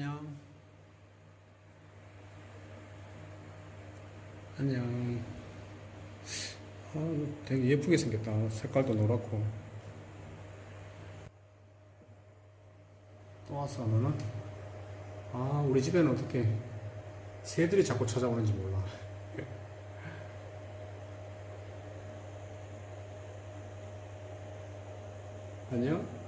안녕. 안녕. 아, 되게 예쁘게 생겼다. 색깔도 노랗고. 또 왔어, 너는? 아, 우리 집에는 어떻게 새들이 자꾸 찾아오는지 몰라. 안녕?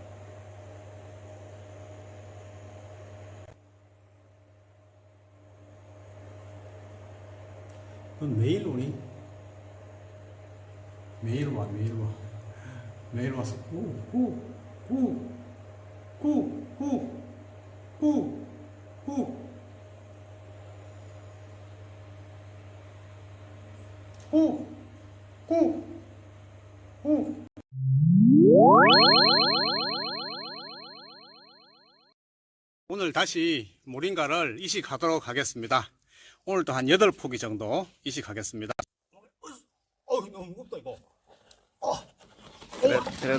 넌 매일 오니? 매일 와, 매일 와. 매일 와서 구, 구, 구, 구, 구, 구, 구. 구, 구, 구. 오늘 다시 모링가를 이식하도록 하겠습니다. 오늘도 한 8포기 정도 이식하겠습니다. 어 너무 무겁다 이거. 그래, 그래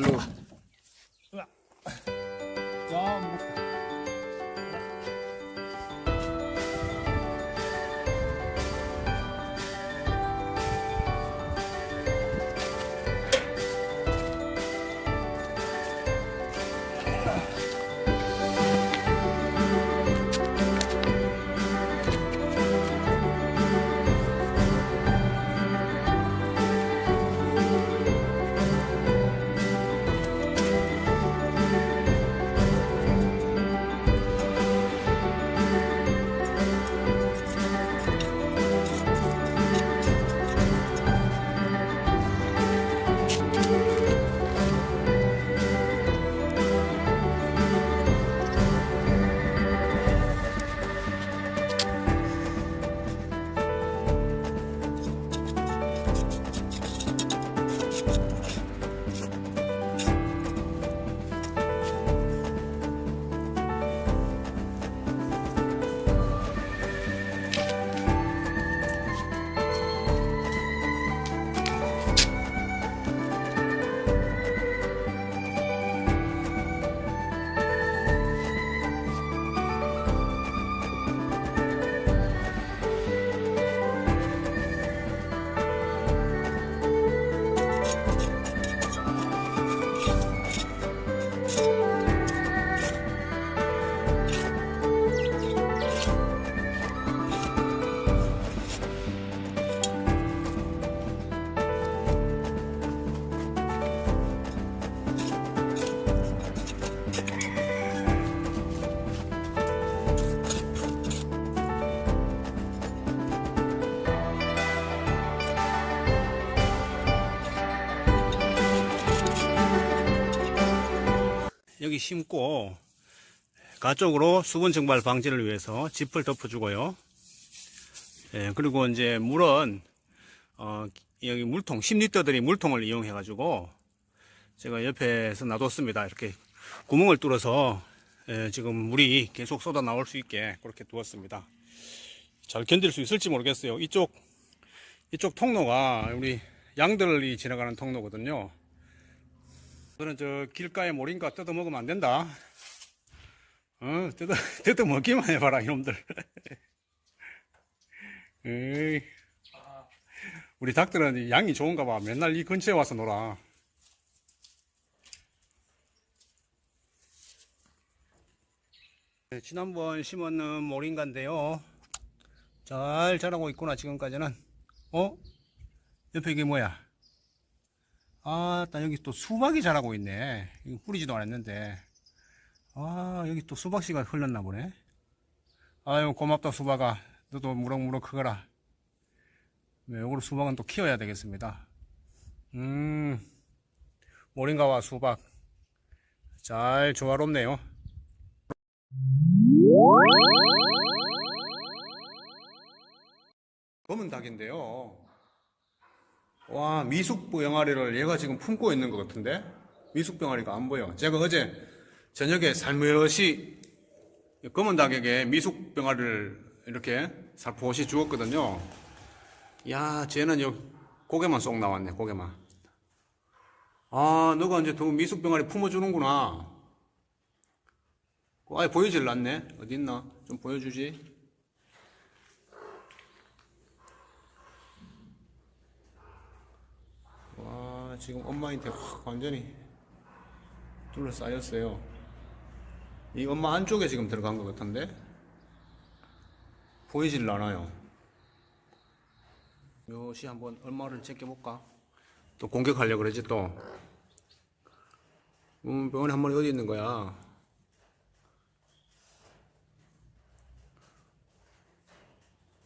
여기 심고 가쪽으로 수분 증발 방지를 위해서 짚을 덮어주고요. 예, 그리고 이제 물은 어, 여기 물통 10리터들이 물통을 이용해 가지고 제가 옆에서 놔뒀습니다. 이렇게 구멍을 뚫어서 예, 지금 물이 계속 쏟아 나올 수 있게 그렇게 두었습니다. 잘 견딜 수 있을지 모르겠어요. 이쪽 이쪽 통로가 우리 양들이 지나가는 통로거든요. 그는 저 길가에 모링가 뜯어 먹으면 안 된다. 어, 뜯어, 뜯어 먹기만 해봐라, 이놈들. 에이. 우리 닭들은 양이 좋은가 봐. 맨날 이 근처에 와서 놀아. 네, 지난번 심었는 모링가인데요. 잘 자라고 있구나, 지금까지는. 어? 옆에 이게 뭐야? 아, 나 여기 또 수박이 자라고 있네. 이거 뿌리지도 않았는데. 아, 여기 또 수박씨가 흘렀나 보네. 아유, 고맙다, 수박아. 너도 무럭무럭 크거라. 네, 요거로 수박은 또 키워야 되겠습니다. 음, 모링가와 수박. 잘 조화롭네요. 검은 닭인데요. 와 미숙 병아리를 얘가 지금 품고 있는 것 같은데 미숙 병아리가 안 보여. 제가 어제 저녁에 살며시 검은 닭에게 미숙 병아리를 이렇게 살포시 주었거든요. 야, 쟤는 여 고개만 쏙 나왔네. 고개만. 아, 너가 이제 더 미숙 병아리 품어주는구나. 아예 보여질 않네. 어디 있나? 좀 보여주지. 와, 지금 엄마한테 확 완전히 둘러싸였어요. 이 엄마 안쪽에 지금 들어간 것 같은데? 보이질 않아요. 요시 한번 얼마를 제껴볼까? 또 공격하려고 그러지 또. 음, 병원에 한 마리 어디 있는 거야?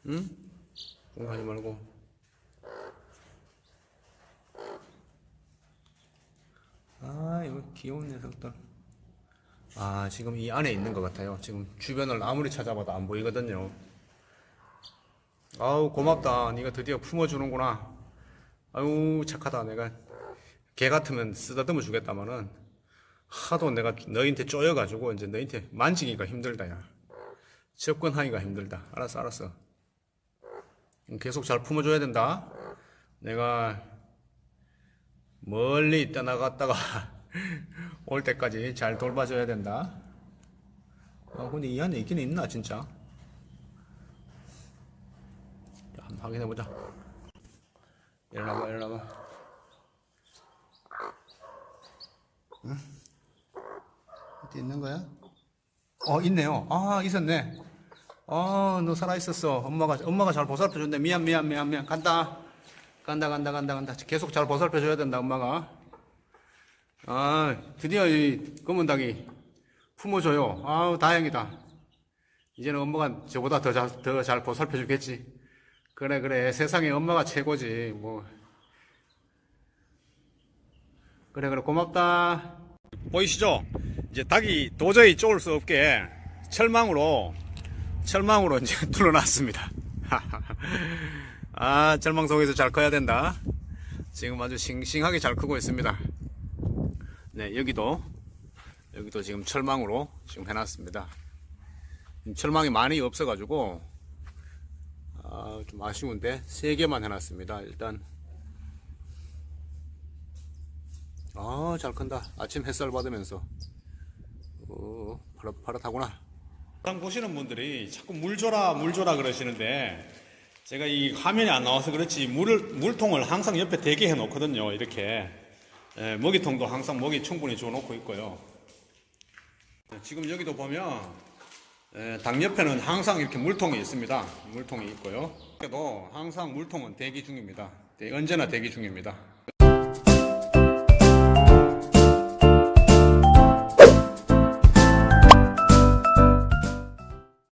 응? 공격하지 말고. 아, 이거 귀여운 녀석들. 아, 지금 이 안에 있는 것 같아요. 지금 주변을 아무리 찾아봐도 안 보이거든요. 아우, 고맙다. 네가 드디어 품어주는구나. 아유, 착하다. 내가 개 같으면 쓰다듬어 주겠다마는 하도 내가 너희한테 쪼여가지고 이제 너희한테 만지기가 힘들다, 야. 접근하기가 힘들다. 알았어, 알았어. 계속 잘 품어줘야 된다. 내가 멀리 떠나갔다가 올 때까지 잘 돌봐줘야 된다. 아, 근데 이 안에 있긴 있나, 진짜? 자, 한번 확인해보자. 일어나봐, 일어나봐. 응? 어디 있는 거야? 어, 있네요. 아, 있었네. 아, 너 살아있었어. 엄마가, 엄마가 잘 보살펴 줬네. 미안, 미안, 미안, 미안. 간다. 간다, 간다, 간다, 간다. 계속 잘 보살펴 줘야 된다, 엄마가. 아, 드디어 이 검은 닭이 품어줘요. 아우, 다행이다. 이제는 엄마가 저보다 더 잘, 더 잘 보살펴주겠지. 그래, 그래. 세상에 엄마가 최고지. 뭐. 그래, 그래. 고맙다. 보이시죠? 이제 닭이 도저히 쫄을 수 없게 철망으로, 철망으로 이제 눌러놨습니다. 아, 절망 속에서 잘 커야 된다. 지금 아주 싱싱하게 잘 크고 있습니다. 네, 여기도, 여기도 지금 철망으로 지금 해놨습니다. 철망이 많이 없어가지고, 아, 좀 아쉬운데, 세 개만 해놨습니다. 일단. 아, 잘 큰다. 아침 햇살 받으면서. 어, 파릇파릇하구나. 상 보시는 분들이 자꾸 물 줘라, 물 줘라 그러시는데, 제가 이 화면이 안 나와서 그렇지 물을 물통을 항상 옆에 대게 해 놓거든요 이렇게 예, 먹이통도 항상 먹이 충분히 줘 놓고 있고요. 예, 지금 여기도 보면 예, 당 옆에는 항상 이렇게 물통이 있습니다. 물통이 있고요. 그래도 항상 물통은 대기 중입니다. 대- 언제나 대기 중입니다